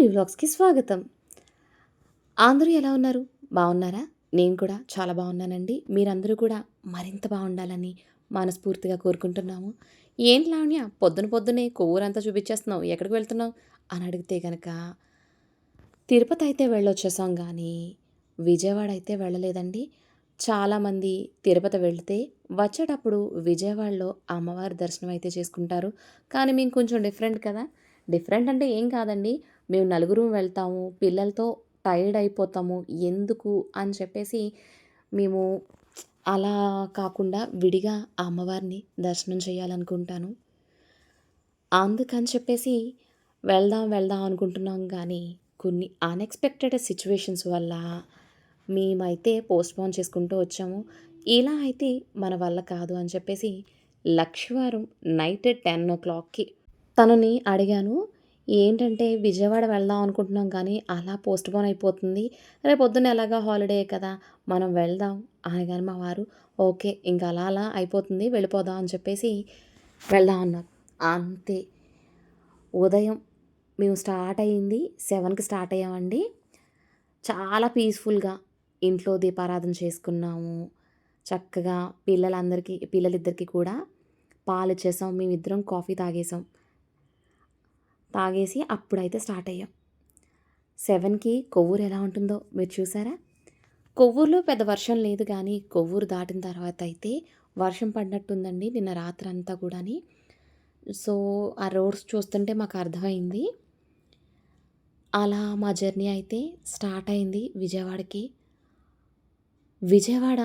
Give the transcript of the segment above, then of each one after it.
మౌలి వ్లాగ్స్కి స్వాగతం. అందరూ ఎలా ఉన్నారు? బాగున్నారా నేను కూడా చాలా బాగున్నానండి మీరందరూ కూడా మరింత బాగుండాలని మనస్ఫూర్తిగా కోరుకుంటున్నాము. ఏంటి లావణ్య పొద్దున పొద్దునే కొవ్వూరంతా చూపించేస్తున్నావు. ఎక్కడికి వెళ్తున్నావు? అని అడిగితే కనుక తిరుపతి అయితే వెళ్ళొచ్చేసాం కానీ విజయవాడ అయితే వెళ్ళలేదండి. చాలామంది తిరుపతి వెళ్తే వచ్చేటప్పుడు విజయవాడలో అమ్మవారి దర్శనం అయితే చేసుకుంటారు. కానీ మేము కొంచెం డిఫరెంట్ కదా. డిఫరెంట్ అంటే ఏం కాదండి. మేము నలుగురు వెళ్తాము పిల్లలతో టైర్డ్ అయిపోతాము ఎందుకు అని చెప్పేసి మేము అలా కాకుండా విడిగా ఆ అమ్మవారిని దర్శనం చేయాలనుకుంటాను. అందుకని చెప్పేసి వెళ్దాం వెళ్దాం అనుకుంటున్నాం కానీ కొన్ని అన్ఎక్స్పెక్టెడ్ సిచ్యువేషన్స్ వల్ల మేమైతే పోస్ట్పోన్ చేసుకుంటూ వచ్చాము. ఇలా అయితే మన వల్ల కాదు అని చెప్పేసి లక్షవారం నైట్ టెన్ ఓ క్లాక్కి తనని అడిగాను. ఏంటంటే విజయవాడ వెళ్దాం అనుకుంటున్నాం కానీ అలా పోస్ట్పోన్ అయిపోతుంది. రేపు పొద్దున్న ఎలాగా హాలిడే కదా మనం వెళ్దాం అనగానే మా వారు ఓకే ఇంకా అలా అలా అయిపోతుంది వెళ్ళిపోదాం అని చెప్పేసి వెళ్దాం అన్నారు. అంతే. ఉదయం మేము స్టార్ట్ అయ్యింది సెవెన్కి స్టార్ట్ అయ్యామండి. చాలా పీస్ఫుల్గా ఇంట్లో దీపారాధన చేసుకున్నాము. చక్కగా పిల్లలందరికీ పిల్లలిద్దరికీ కూడా పాలు ఇచ్చేసాం. మేమిద్దరం కాఫీ తాగేసాం. తాగేసి అప్పుడైతే స్టార్ట్ అయ్యాం. సెవెన్కి కొవ్వూరు ఎలా ఉంటుందో మీరు చూసారా? కొవ్వూరులో పెద్ద వర్షం లేదు కానీ కొవ్వూరు దాటిన తర్వాత అయితే వర్షం పడినట్టుందండి నిన్న రాత్రి అంతా కూడాని. సో ఆ రోడ్స్ చూస్తుంటే మాకు అర్థమైంది. అలా మా జర్నీ అయితే స్టార్ట్ అయింది విజయవాడకి. విజయవాడ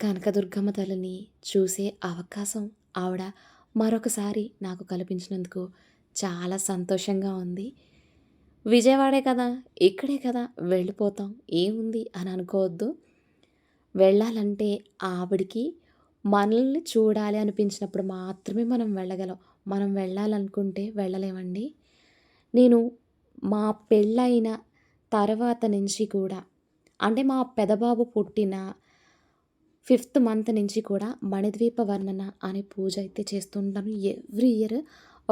కనకదుర్గమ్మ తల్లిని చూసే అవకాశం ఆవిడ మరొకసారి నాకు కల్పించినందుకు చాలా సంతోషంగా ఉంది. విజయవాడే కదా ఇక్కడే కదా వెళ్ళిపోతాం ఏముంది అని అనుకోవద్దు. వెళ్ళాలంటే ఆవిడికి మనల్ని చూడాలి అనిపించినప్పుడు మాత్రమే మనం వెళ్ళగలం. మనం వెళ్ళాలనుకుంటే వెళ్ళలేమండి. నేను మా పెళ్ళైన తర్వాత నుంచి కూడా అంటే మా పెదబాబు పుట్టిన ఫిఫ్త్ మంత్ నుంచి కూడా మణిద్వీప వర్ణన అనే పూజ అయితే చేస్తుంటాను. ఎవ్రీ ఇయర్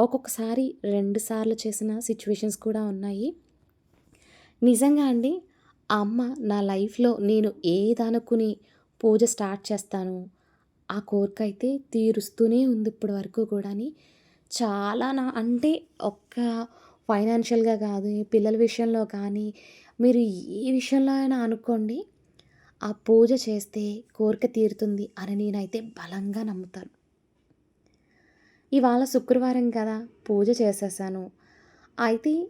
ఒక్కొక్కసారి రెండు సార్లు చేసిన సిచ్యువేషన్స్ కూడా ఉన్నాయి. నిజంగా అండి ఆ అమ్మ నా లైఫ్లో నేను ఏదనుకుని పూజ స్టార్ట్ చేస్తాను ఆ కోరిక అయితే తీరుస్తూనే ఉంది ఇప్పటి వరకు కూడాని. చాలా నా అంటే ఒక్క ఫైనాన్షియల్గా కాదు పిల్లల విషయంలో కానీ మీరు ఏ విషయంలో అయినా అనుకోండి ఆ పూజ చేస్తే కోరిక తీరుతుంది అని నేనైతే బలంగా నమ్ముతాను. ఇవాళ శుక్రవారం కదా పూజ చేసేసాను. అయితే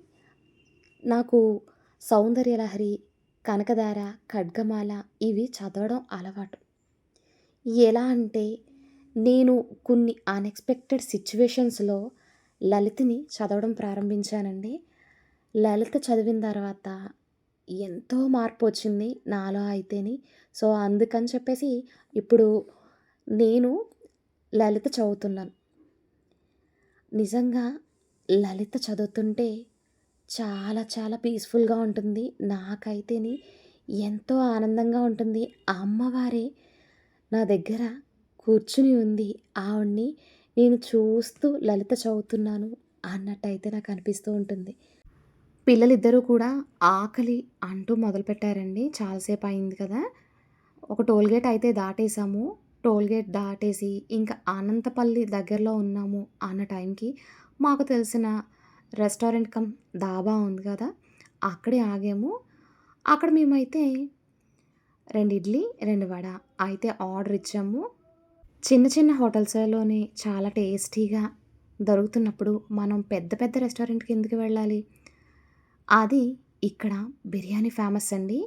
నాకు సౌందర్యలహరి కనకదార ఖడ్గమాల ఇవి చదవడం అలవాటు. ఎలా అంటే నేను కొన్ని అన్ఎక్స్పెక్టెడ్ సిచ్యువేషన్స్లో లలితని చదవడం ప్రారంభించానండి. లలిత చదివిన తర్వాత ఎంతో మార్పు వచ్చింది నాలో అయితేని. సో అందుకని చెప్పేసి ఇప్పుడు నేను లలిత చదువుతున్నాను. నిజంగా లలిత చదువుతుంటే చాలా చాలా పీస్ఫుల్గా ఉంటుంది. నాకైతేని ఎంతో ఆనందంగా ఉంటుంది. ఆ అమ్మవారే నా దగ్గర కూర్చుని ఉంది. ఆవిడ్ని నేను చూస్తూ లలిత చదువుతున్నాను అన్నట్టయితే నాకు అనిపిస్తూ ఉంటుంది. పిల్లలిద్దరూ కూడా ఆకలి అంటూ మొదలుపెట్టారండి. చాలాసేపు అయింది కదా. ఒక టోల్గేట్ అయితే దాటేసాము. టోల్గేట్ దాటేసి ఇంకా అనంతపల్లి దగ్గరలో ఉన్నాము అన్న టైంకి మాకు తెలిసిన రెస్టారెంట్ కమ్ దాబా ఉంది కదా అక్కడే ఆగాము. అక్కడ మేమైతే రెండు ఇడ్లీ రెండు వడ అయితే ఆర్డర్ ఇచ్చాము. చిన్న చిన్న హోటల్స్లోనే చాలా టేస్టీగా దొరుకుతున్నప్పుడు మనం పెద్ద పెద్ద రెస్టారెంట్కి ఎందుకు వెళ్ళాలి? అది ఇక్కడ బిర్యానీ ఫేమస్ అండి.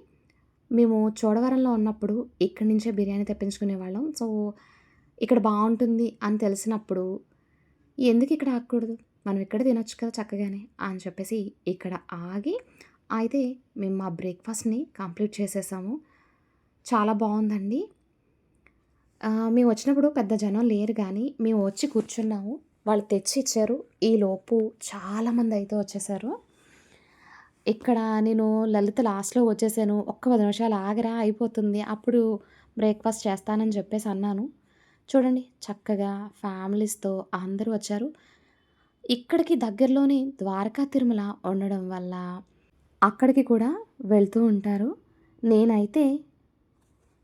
మేము చోడవరంలో ఉన్నప్పుడు ఇక్కడి నుంచే బిర్యానీ తెప్పించుకునే వాళ్ళం. సో ఇక్కడ బాగుంటుంది అని తెలిసినప్పుడు ఎందుకు ఇక్కడ ఆగకూడదు? మనం ఇక్కడ తినొచ్చు కదా చక్కగానే అని చెప్పేసి ఇక్కడ ఆగి అయితే మేము మా బ్రేక్ఫాస్ట్ని కంప్లీట్ చేసేసాము. చాలా బాగుందండి. మేము వచ్చినప్పుడు పెద్ద జనం లేరు కానీ మేము వచ్చి కూర్చున్నాము. వాళ్ళు తెచ్చి ఇచ్చారు ఈ లోపు చాలామంది అయితే వచ్చేసారు. ఇక్కడ నేను లలిత లాస్ట్లో వచ్చేసాను. ఒక్క పది నిమిషాలు ఆగరా అయిపోతుంది. అప్పుడు బ్రేక్ఫాస్ట్ చేస్తానని చెప్పేసి అన్నాను. చూడండి చక్కగా ఫ్యామిలీస్తో అందరూ వచ్చారు. ఇక్కడికి దగ్గరలోనే ద్వారకా తిరుమల ఉండడం వల్ల అక్కడికి కూడా వెళ్తూ ఉంటారు. నేనైతే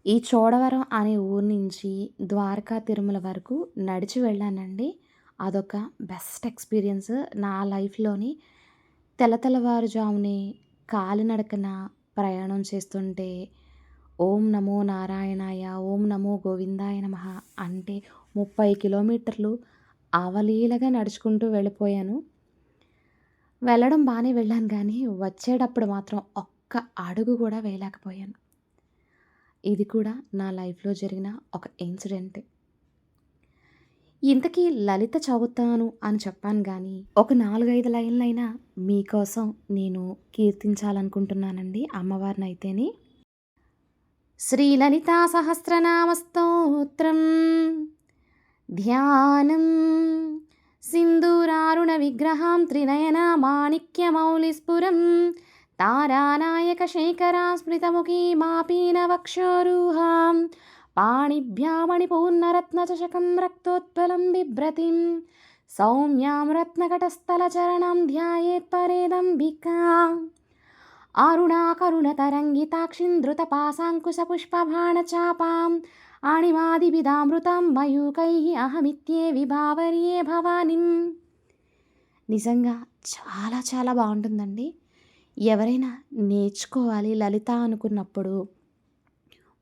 ఈ చోడవరం అనే ఊరు నుంచి ద్వారకా తిరుమల వరకు నడిచి వెళ్ళానండి. అదొక బెస్ట్ ఎక్స్పీరియన్స్ నా లైఫ్లోని. తెల్ల కాలినడకన ప్రయాణం చేస్తుంటే ఓం నమో నారాయణాయ ఓం నమో గోవిందాయ నమ అంటే ముప్పై కిలోమీటర్లు అవలీలగా నడుచుకుంటూ వెళ్ళిపోయాను. వెళ్ళడం బాగానే వెళ్ళాను కానీ వచ్చేటప్పుడు మాత్రం ఒక్క అడుగు కూడా వేయలేకపోయాను. ఇది కూడా నా లైఫ్లో జరిగిన ఒక ఇన్సిడెంట్. ఇంతకీ లలిత చదువుతాను అని చెప్పాను కానీ ఒక నాలుగైదు లైన్లైనా మీకోసం నేను కీర్తించాలనుకుంటున్నానండి అమ్మవారిని అయితేని శ్రీలలితా సహస్రనామస్తోత్రం ధ్యానం. సింధూరారుణ విగ్రహం త్రినయన మాణిక్యమౌలిస్ఫురం తారానాయక శేఖరా స్మృతముఖీ మాపీనవక్షోరుహాం. పాణిభ్యామణిపూర్ణరత్నచషకం రక్తోత్పలం బిభ్రతిం సౌమ్యాం రత్నకటస్థలచరణం ధ్యాయేత్ పరేదంబికా అరుణాకరుణతరంగితాక్షిం ధృతపాశాంకుశపుష్పబాణచాపాం ఆణిమాదివిదామృతం మయూకై అహమిత్యే విభావర్యే భవానిం నిజంగా చాలా చాలా బాగుంటుందండి. ఎవరైనా నేర్చుకోవాలి లలిత అనుకున్నప్పుడు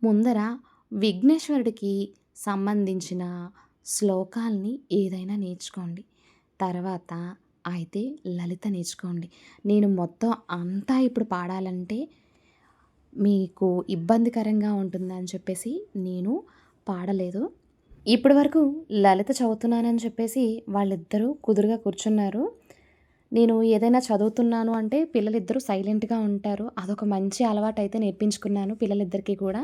ముందర విఘ్నేశ్వరుడికి సంబంధించిన శ్లోకాల్ని ఏదైనా నేర్చుకోండి. తర్వాత అయితే లలిత నేర్చుకోండి. నేను మొత్తం అంతా ఇప్పుడు పాడాలంటే మీకు ఇబ్బందికరంగా ఉంటుందని చెప్పేసి నేను పాడలేదు. ఇప్పటి వరకు లలిత చదువుతున్నానని చెప్పేసి వాళ్ళిద్దరూ కుదురుగా కూర్చున్నారు. నేను ఏదైనా చదువుతున్నాను అంటే పిల్లలిద్దరూ సైలెంట్గా ఉంటారు. అదొక మంచి అలవాటు అయితే నేర్పించుకున్నాను పిల్లలిద్దరికీ కూడా.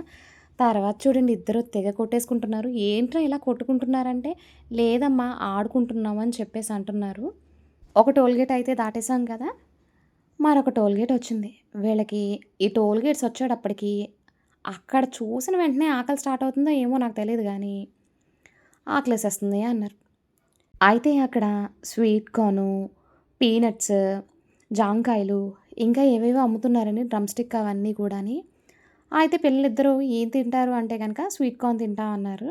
తర్వాత చూడండి ఇద్దరు తెగ కొట్టేసుకుంటున్నారు. ఏంట్రా ఇలా కొట్టుకుంటున్నారంటే లేదమ్మా ఆడుకుంటున్నాం అని చెప్పేసి అంటున్నారు. ఒక టోల్గేట్ అయితే దాటేసాం కదా. మరొక టోల్గేట్ వచ్చింది. వీళ్ళకి ఈ టోల్గేట్స్ వచ్చేటప్పటికి అక్కడ చూసిన వెంటనే ఆకలి స్టార్ట్ అవుతుందో ఏమో నాకు తెలియదు కానీ ఆకలేసేస్తుంది అన్నారు. అయితే అక్కడ స్వీట్ కార్ను పీనట్స్ జాంకాయలు ఇంకా ఏవేవో అమ్ముతున్నారని డ్రమ్ స్టిక్ అవన్నీ కూడాని అయితే పిల్లలిద్దరూ ఏం తింటారు అంటే కనుక స్వీట్ కార్న్ తింటా అన్నారు.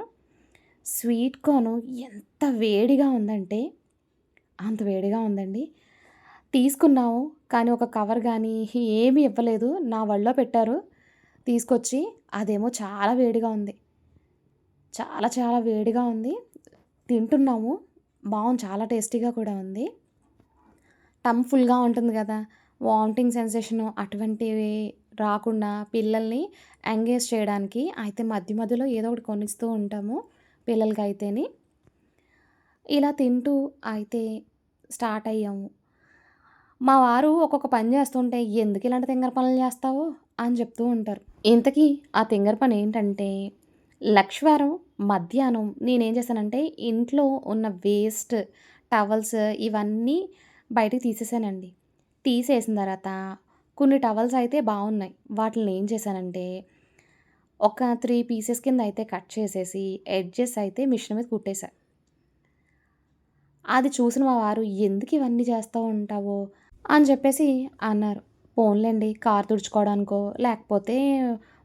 స్వీట్ కార్న్ ఎంత వేడిగా ఉందంటే అంత వేడిగా ఉందండి. తీసుకున్నాము కానీ ఒక కవర్ కానీ ఏమీ ఇవ్వలేదు. నా వళ్ళో పెట్టారు. తీసుకొచ్చి అదేమో చాలా వేడిగా ఉంది. చాలా చాలా వేడిగా ఉంది. తింటున్నాము. బాగుంది చాలా టేస్టీగా కూడా ఉంది. టమ్ ఫుల్గా ఉంటుంది కదా వామిటింగ్ సెన్సేషను అటువంటివి రాకుండా పిల్లల్ని ఎంగేజ్ చేయడానికి అయితే మధ్య మధ్యలో ఏదో ఒకటి కొనిస్తూ ఉంటాము పిల్లలకి అయితేని ఇలా తింటూ అయితే స్టార్ట్ అయ్యాము. మా వారు ఒక్కొక్క పని చేస్తుంటే ఎందుకు ఇలాంటి తింగర పనులు చేస్తావో? అని చెప్తూ ఉంటారు. ఇంతకీ ఆ తింగర పని ఏంటంటే లక్ష్వారం మధ్యాహ్నం నేనేం చేశానంటే ఇంట్లో ఉన్న వేస్ట్ టవల్స్ ఇవన్నీ బయటకు తీసేసానండి. తీసేసిన తర్వాత కొన్ని టవల్స్ అయితే బాగున్నాయి. వాటిని ఏం చేశానంటే ఒక త్రీ పీసెస్ కింద అయితే కట్ చేసేసి ఎడ్జెస్ అయితే మిషన్ మీద కుట్టేశా. అది చూసిన మా వారు ఎందుకు ఇవన్నీ చేస్తూ ఉంటావో? అని చెప్పేసి అన్నారు. పోన్లేండి కార్ తుడుచుకోవడానికో లేకపోతే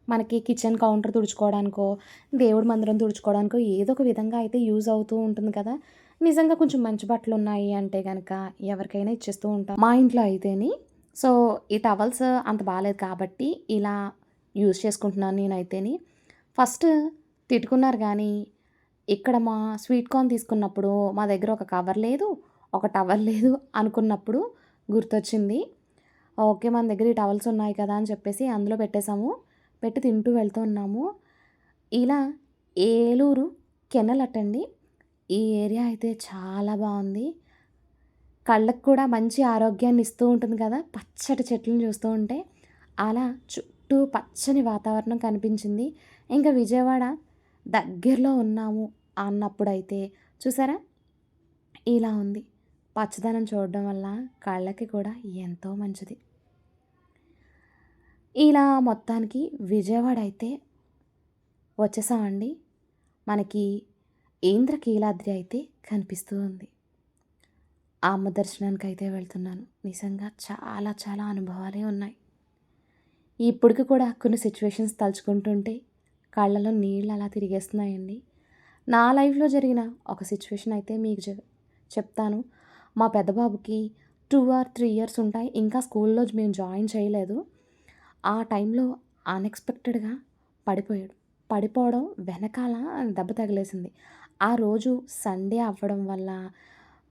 మనకి కిచెన్ కౌంటర్ తుడుచుకోవడానికో దేవుడి మందిరం తుడుచుకోవడానికో ఏదో ఒక విధంగా అయితే యూజ్ అవుతూ ఉంటుంది కదా. నిజంగా కొంచెం మంచి బట్టలు ఉన్నాయి అంటే కనుక ఎవరికైనా ఇచ్చేస్తూ ఉంటాం. మా ఇంట్లో అయితేని సో ఈ టవల్స్ అంత బాగాలేదు కాబట్టి ఇలా యూజ్ చేసుకుంటున్నాను నేనైతేని. ఫస్ట్ తిట్టుకున్నారు కానీ ఇక్కడ మా స్వీట్ కార్న్ తీసుకున్నప్పుడు మా దగ్గర ఒక కవర్ లేదు ఒక టవల్ లేదు అనుకున్నప్పుడు గుర్తొచ్చింది. ఓకే మన దగ్గర ఈ టవల్స్ ఉన్నాయి కదా అని చెప్పేసి అందులో పెట్టేశాము. పెట్టి తింటూ వెళ్తూ ఉన్నాము. ఇలా ఏలూరు కెనలటండి ఈ ఏరియా అయితే చాలా బాగుంది. కళ్ళకు కూడా మంచి ఆరోగ్యాన్ని ఇస్తూ ఉంటుంది కదా. పచ్చటి చెట్లను చూస్తూ ఉంటే అలా చుట్టూ పచ్చని వాతావరణం కనిపించింది. ఇంకా విజయవాడ దగ్గరలో ఉన్నాము అన్నప్పుడైతే. చూసారా? ఇలా ఉంది. పచ్చదనం చూడడం వల్ల కళ్ళకి కూడా ఎంతో మంచిది. ఇలా మొత్తానికి విజయవాడ అయితే వచ్చేసామండి. మనకి ఇంద్రకీలాద్రి అయితే కనిపిస్తూ ఉంది. అమ్మ దర్శనానికి అయితే వెళ్తున్నాను. నిజంగా చాలా చాలా అనుభవాలే ఉన్నాయి. ఇప్పటికి కూడా కొన్ని సిచ్యువేషన్స్ తలుచుకుంటుంటే కళ్ళలో నీళ్ళు అలా తిరిగేస్తున్నాయండి. నా లైఫ్లో జరిగిన ఒక సిచ్యువేషన్ అయితే మీకు చె చెప్తాను. మా పెద్ద బాబుకి టూ ఆర్ త్రీ ఇయర్స్ ఉంటాయి. ఇంకా స్కూల్లో మేము జాయిన్ చేయలేదు. ఆ టైంలో అన్ఎక్స్పెక్టెడ్గా పడిపోయాడు. పడిపోవడం వెనకాల దెబ్బ తగిలేసింది. ఆ రోజు సండే అవ్వడం వల్ల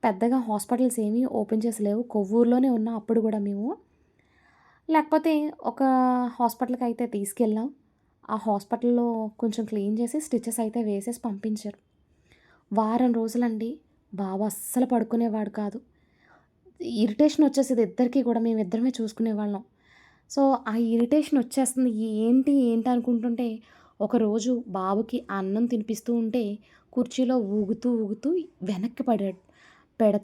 పెద్దగా హాస్పిటల్స్ ఏమీ ఓపెన్ చేసి లేవు కొవ్వూరులోనే ఉన్న అప్పుడు కూడా మేము. లేకపోతే ఒక హాస్పిటల్కి అయితే తీసుకెళ్ళాం. ఆ హాస్పిటల్లో కొంచెం క్లీన్ చేసి స్టిచెస్ అయితే వేసేసి పంపించారు. వారం రోజులండి. బాబు అస్సలు పడుకునేవాడు కాదు. ఇరిటేషన్ వచ్చేసేది ఇద్దరికి కూడా మేము ఇద్దరమే చూసుకునేవాళ్ళం సో ఆ ఇరిటేషన్ వచ్చేస్తుంది. ఏంటి ఏంటి అనుకుంటుంటే ఒకరోజు బాబుకి అన్నం తినిపిస్తూ ఉంటే కుర్చీలో ఊగుతూ ఊగుతూ వెనక్కి పడాడు. పెడ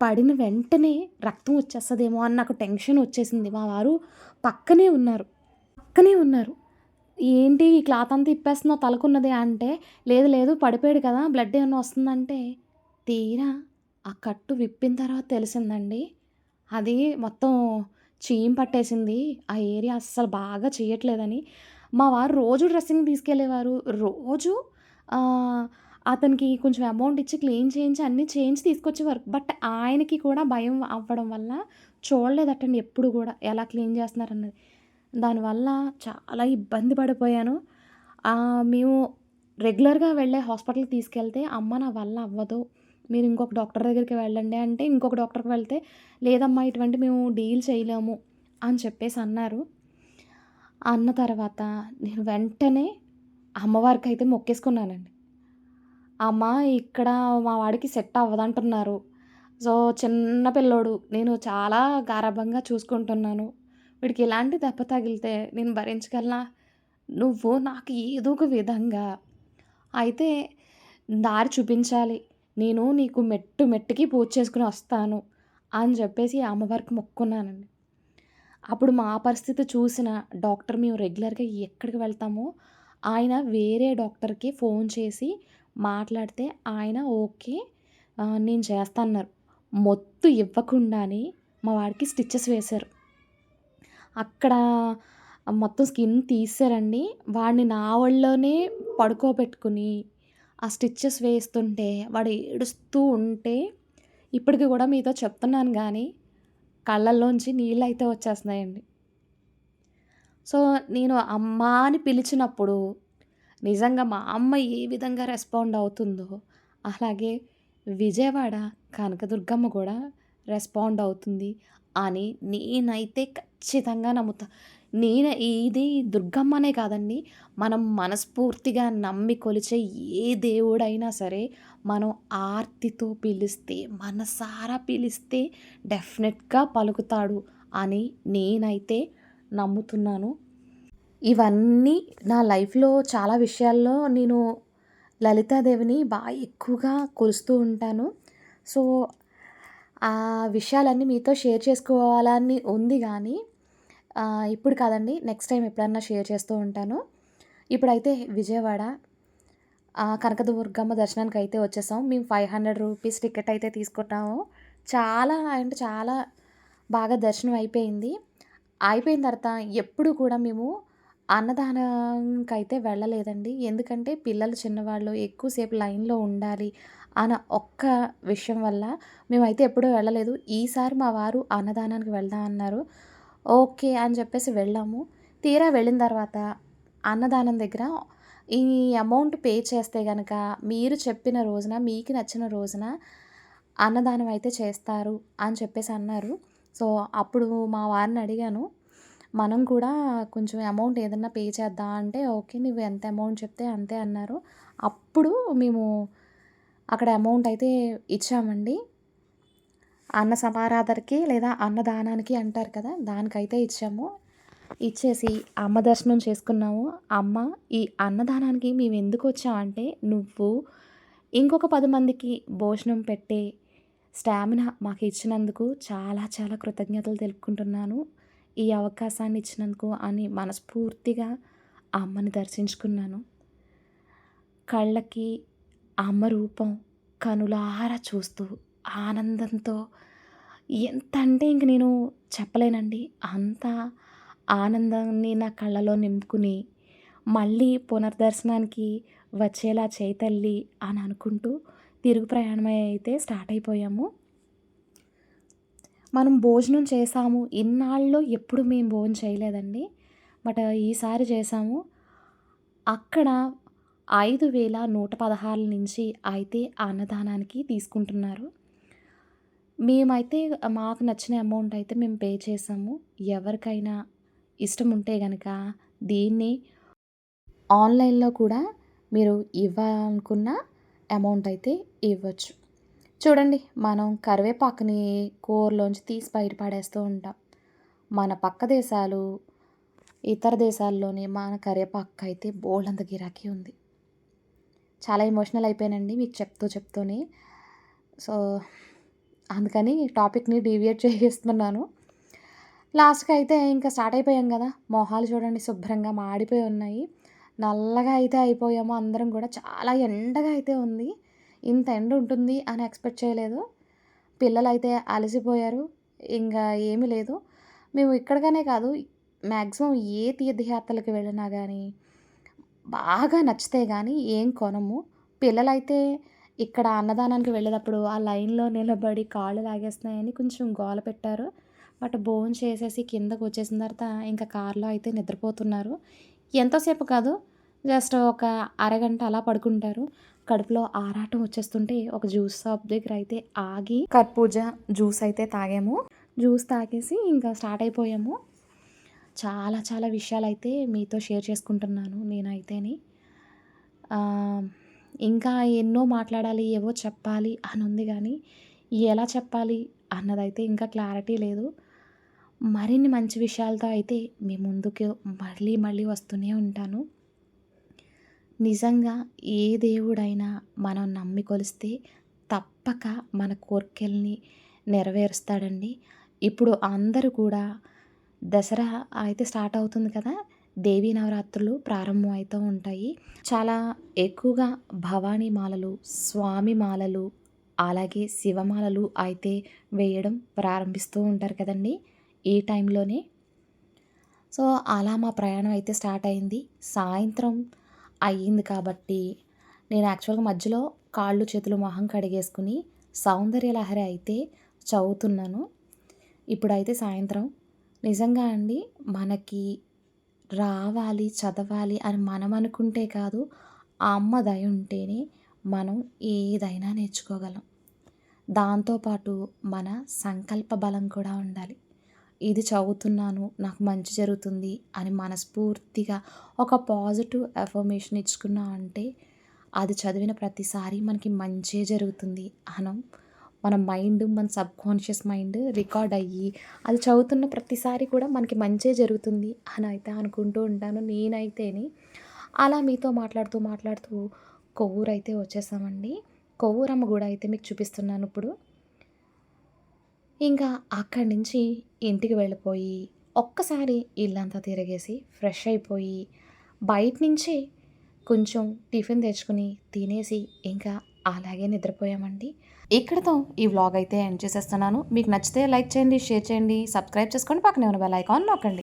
పడిన వెంటనే రక్తం వచ్చేస్తుందేమో అని నాకు టెన్షన్ వచ్చేసింది. మా వారు పక్కనే ఉన్నారు. పక్కనే ఉన్నారు. ఏంటి ఈ క్లాత్ అంతా ఇప్పేస్తున్నావు తలకున్నది అంటే లేదు లేదు పడిపోయాడు కదా బ్లడ్ ఏమన్నా వస్తుందంటే తీరా ఆ కట్టు విప్పిన తర్వాత తెలిసిందండి. అది మొత్తం చీమ్ పట్టేసింది. ఆ ఏరియా అస్సలు బాగా చేయట్లేదని. మా వారు రోజు డ్రెస్సింగ్ తీసుకెళ్ళేవారు. రోజు అతనికి కొంచెం అమౌంట్ ఇచ్చి క్లీన్ చేయించి అన్నీ చేయించి తీసుకొచ్చేవారు బట్ ఆయనకి కూడా భయం అవ్వడం వల్ల చూడలేదటండి ఎప్పుడు కూడా ఎలా క్లీన్ చేస్తున్నారన్నది. దానివల్ల చాలా ఇబ్బంది పడిపోయాను. మేము రెగ్యులర్గా వెళ్ళే హాస్పిటల్కి తీసుకెళ్తే అమ్మ నా వల్ల అవ్వదు. మీరు ఇంకొక డాక్టర్ దగ్గరికి వెళ్ళండి అంటే ఇంకొక డాక్టర్కి వెళ్తే లేదమ్మా ఇటువంటి మేము డీల్ చేయలేము అని చెప్పేసి అన్నారు. అన్న తర్వాత నేను వెంటనే అమ్మవారికి అయితే మొక్కేసుకున్నానండి. అమ్మ ఇక్కడ మా వాడికి సెట్ అవ్వదంటున్నారు. సో చిన్న పిల్లోడు నేను చాలా గారాబంగా చూసుకుంటున్నాను. వీడికి ఎలాంటి దెబ్బ తగిలితే నేను భరించగలనా? నువ్వు నాకు ఏదో ఒక విధంగా. అయితే దారి చూపించాలి. నేను నీకు మెట్టు మెట్టుకి పూజ చేసుకుని వస్తాను అని చెప్పేసి అమ్మవారికి మొక్కున్నానండి. అప్పుడు మా పరిస్థితి చూసిన డాక్టర్ మేము రెగ్యులర్గా ఎక్కడికి వెళ్తామో ఆయన వేరే డాక్టర్కి ఫోన్ చేసి మాట్లాడితే ఆయన ఓకే నేను చేస్తాన్నారు. మొత్తు ఇవ్వకుండానే మా వాడికి స్టిచ్చెస్ వేశారు. అక్కడ మొత్తం స్కిన్ తీసారండి. వాడిని నా ఒళ్ళోనే పడుకోబెట్టుకుని ఆ స్టిచ్చెస్ వేస్తుంటే వాడు ఏడుస్తూ ఉంటే ఇప్పటికి కూడా మీతో చెప్తున్నాను కానీ కళ్ళల్లోంచి నీళ్ళు అయితే వచ్చేస్తున్నాయండి. సో నేను అమ్మ అని పిలిచినప్పుడు నిజంగా మా అమ్మ ఏ విధంగా రెస్పాండ్ అవుతుందో అలాగే విజయవాడ కనకదుర్గమ్మ కూడా రెస్పాండ్ అవుతుంది అని నేనైతే ఖచ్చితంగా నమ్ముతా. నేను ఇది దుర్గమ్మనే కాదండి మనం మనస్ఫూర్తిగా నమ్మి కొలిచే ఏ దేవుడైనా సరే మనం ఆర్తితో పిలిస్తే మనసారా పిలిస్తే డెఫినెట్గా పలుకుతాడు అని నేనైతే నమ్ముతున్నాను. ఇవన్నీ నా లైఫ్లో చాలా విషయాల్లో నేను లలితాదేవిని బాగా ఎక్కువగా కొలుస్తూ ఉంటాను. సో ఆ విషయాలన్నీ మీతో షేర్ చేసుకోవాలని ఉంది కానీ ఇప్పుడు కాదండి నెక్స్ట్ టైం ఎప్పుడన్నా షేర్ చేస్తూ ఉంటాను. ఇప్పుడైతే విజయవాడ కనకదుర్గమ్మ దర్శనానికి అయితే వచ్చేసాం. మేము ఫైవ్ హండ్రెడ్ రూపీస్ టికెట్ అయితే తీసుకున్నాము. చాలా అంటే చాలా బాగా దర్శనం అయిపోయింది. అయిపోయిన తర్వాత ఎప్పుడు కూడా మేము అన్నదానంకైతే అయితే వెళ్ళలేదండి. ఎందుకంటే పిల్లలు చిన్నవాళ్ళు ఎక్కువసేపు లైన్లో ఉండాలి అన్న ఒక్క విషయం వల్ల మేమైతే ఎప్పుడూ వెళ్ళలేదు. ఈసారి మా వారు అన్నదానానికి వెళ్దాం అన్నారు. ఓకే అని చెప్పేసి వెళ్ళాము. తీరా వెళ్ళిన తర్వాత అన్నదానం దగ్గర ఈ అమౌంట్ పే చేస్తే కనుక మీరు చెప్పిన రోజున మీకు నచ్చిన రోజున అన్నదానం అయితే చేస్తారు అని చెప్పేసి అన్నారు. సో అప్పుడు మా వారిని అడిగాను. మనం కూడా కొంచెం అమౌంట్ ఏదన్నా పే చేద్దాం అంటే ఓకే నువ్వు ఎంత అమౌంట్ చెప్తే అంతే అన్నారు. అప్పుడు మేము అక్కడ అమౌంట్ అయితే ఇచ్చామండి. అన్న సమారాధనకి లేదా అన్నదానానికి అంటారు కదా దానికైతే ఇచ్చాము. ఇచ్చేసి అమ్మ దర్శనం చేసుకున్నాము. అమ్మ ఈ అన్నదానానికి మేము ఎందుకు వచ్చామంటే నువ్వు ఇంకొక పది మందికి భోజనం పెట్టే స్టామినా మాకు ఇచ్చినందుకు చాలా చాలా కృతజ్ఞతలు తెలుపుకుంటున్నాను. ఈ అవకాశాన్ని ఇచ్చినందుకు అని మనస్ఫూర్తిగా అమ్మని దర్శించుకున్నాను. కళ్ళకి అమ్మ రూపం కనులారా చూస్తూ ఆనందంతో ఎంత అంటే ఇంక నేను చెప్పలేనండి. అంత ఆనందాన్ని నా కళ్ళలో నింపుకుని మళ్ళీ పునర్దర్శనానికి వచ్చేలా చేయి తల్లి అని అనుకుంటూ తిరుగు ప్రయాణం అయితే స్టార్ట్ అయిపోయాము. మనం భోజనం చేసాము. ఇన్నాళ్ళు ఎప్పుడు మేము భోజనం చేయలేదండి. బట్ ఈసారి చేసాము. అక్కడ ఐదు వేల నూట పదహారు నుంచి అయితే అన్నదానానికి తీసుకుంటున్నారు. మేమైతే మాకు నచ్చిన అమౌంట్ అయితే మేము పే చేసాము. ఎవరికైనా ఇష్టం ఉంటే కనుక దీన్ని ఆన్లైన్లో కూడా మీరు ఇవ్వాలనుకున్న అమౌంట్ అయితే ఇవ్వచ్చు. చూడండి మనం కరివేపాకుని కూరలోంచి తీసి బయట పడేస్తూ ఉంటాం. మన పక్క దేశాలు ఇతర దేశాల్లోనే మన కరివేపాకు అయితే బోల్డంత గిరాకీ ఉంది. చాలా ఎమోషనల్ అయిపోయానండి మీకు చెప్తూ చెప్తూనే. సో అందుకని టాపిక్ని డీవియేట్ చేసేస్తున్నాను లాస్ట్కి అయితే ఇంకా స్టార్ట్ అయిపోయాం కదా మొహాలు చూడండి శుభ్రంగా మాడిపోయి ఉన్నాయి. నల్లగా అయితే అయిపోయాము అందరం కూడా. చాలా ఎండగా అయితే ఉంది. ఇంత ఎండ ఉంటుంది అని ఎక్స్పెక్ట్ చేయలేదు. పిల్లలు అయితే అలసిపోయారు. ఇంకా ఏమీ లేదు. మేము ఇక్కడగానే కాదు మ్యాక్సిమం ఏ తీర్థయాత్రలకు వెళ్ళినా కానీ బాగా నచ్చితే కానీ ఏం కొనము. పిల్లలైతే ఇక్కడ అన్నదానానికి వెళ్ళేటప్పుడు ఆ లైన్లో నిలబడి కాళ్ళు లాగేస్తున్నాయని కొంచెం గోల పెట్టారు. బట్ భోజనం చేసేసి కిందకు వచ్చేసిన తర్వాత ఇంకా కార్లో అయితే నిద్రపోతున్నారు. ఎంతోసేపు కాదు జస్ట్ ఒక అరగంట అలా పడుకుంటారు. కడుపులో ఆరాటం వచ్చేస్తుంటే ఒక జ్యూస్ షాప్ దగ్గర అయితే ఆగి కర్పూజ జ్యూస్ అయితే తాగాము. జ్యూస్ తాగేసి ఇంకా స్టార్ట్ అయిపోయాము. చాలా చాలా విషయాలు అయితే మీతో షేర్ చేసుకుంటున్నాను నేనైతేని. ఇంకా ఎన్నో మాట్లాడాలి ఏవో చెప్పాలి అని ఉంది కానీ ఎలా చెప్పాలి అన్నదైతే ఇంకా క్లారిటీ లేదు. మరిన్ని మంచి విషయాలతో అయితే మీ ముందుకు మళ్ళీ మళ్ళీ వస్తూనే ఉంటాను. నిజంగా ఏ దేవుడైనా మనం నమ్మి కొలిస్తే తప్పక మన కోరికల్ని నెరవేరుస్తాడండి. ఇప్పుడు అందరూ కూడా దసరా అయితే స్టార్ట్ అవుతుంది కదా దేవీ నవరాత్రులు ప్రారంభం అవుతూ ఉంటాయి. చాలా ఎక్కువగా భవానీ మాలలు స్వామి మాలలు అలాగే శివమాలలు అయితే వేయడం ప్రారంభిస్తూ ఉంటారు కదండి ఈ టైంలోనే. సో అలా మా ప్రయాణం అయితే స్టార్ట్ అయింది. సాయంత్రం అయ్యింది కాబట్టి నేను యాక్చువల్గా మధ్యలో కాళ్ళు చేతులు మొహం కడిగేసుకుని సౌందర్య లహరి అయితే చదువుతున్నాను. ఇప్పుడైతే సాయంత్రం. నిజంగా అండి మనకి రావాలి చదవాలి అని మనం అనుకుంటే కాదు ఆ అమ్మ దయ ఉంటేనే మనం ఏదైనా నేర్చుకోగలం. దాంతోపాటు మన సంకల్ప బలం కూడా ఉండాలి. ఇది చదువుతున్నాను నాకు మంచి జరుగుతుంది అని మనస్ఫూర్తిగా ఒక పాజిటివ్ ఎఫర్మేషన్ ఇచ్చుకున్నా అంటే అది చదివిన ప్రతిసారి మనకి మంచే జరుగుతుంది. అనం మన మైండ్ మన సబ్ కాన్షియస్ మైండ్ రికార్డ్ అయ్యి అది చదువుతున్న ప్రతిసారి కూడా మనకి మంచే జరుగుతుంది అని అయితే అనుకుంటూ ఉంటాను నేనైతేని. అలా మీతో మాట్లాడుతూ మాట్లాడుతూ కొవ్వూరు అయితే వచ్చేసామండి. కొవ్వూరమ్మ కూడా అయితే మీకు చూపిస్తున్నాను ఇప్పుడు. ఇంకా అక్కడి నుంచి ఇంటికి వెళ్ళిపోయి ఒక్కసారి ఇల్లంతా తిరిగేసి ఫ్రెష్ అయిపోయి బయట నుంచి కొంచెం టిఫిన్ తెచ్చుకుని తినేసి ఇంకా అలాగే నిద్రపోయామండి. ఇక్కడతో ఈ వ్లాగ్ అయితే ఎండ్ చేసేస్తున్నాను. మీకు నచ్చితే లైక్ చేయండి షేర్ చేయండి సబ్స్క్రైబ్ చేసుకోండి పక్కనే ఉన్న బెల్ ఐకాన్ నొక్కండి.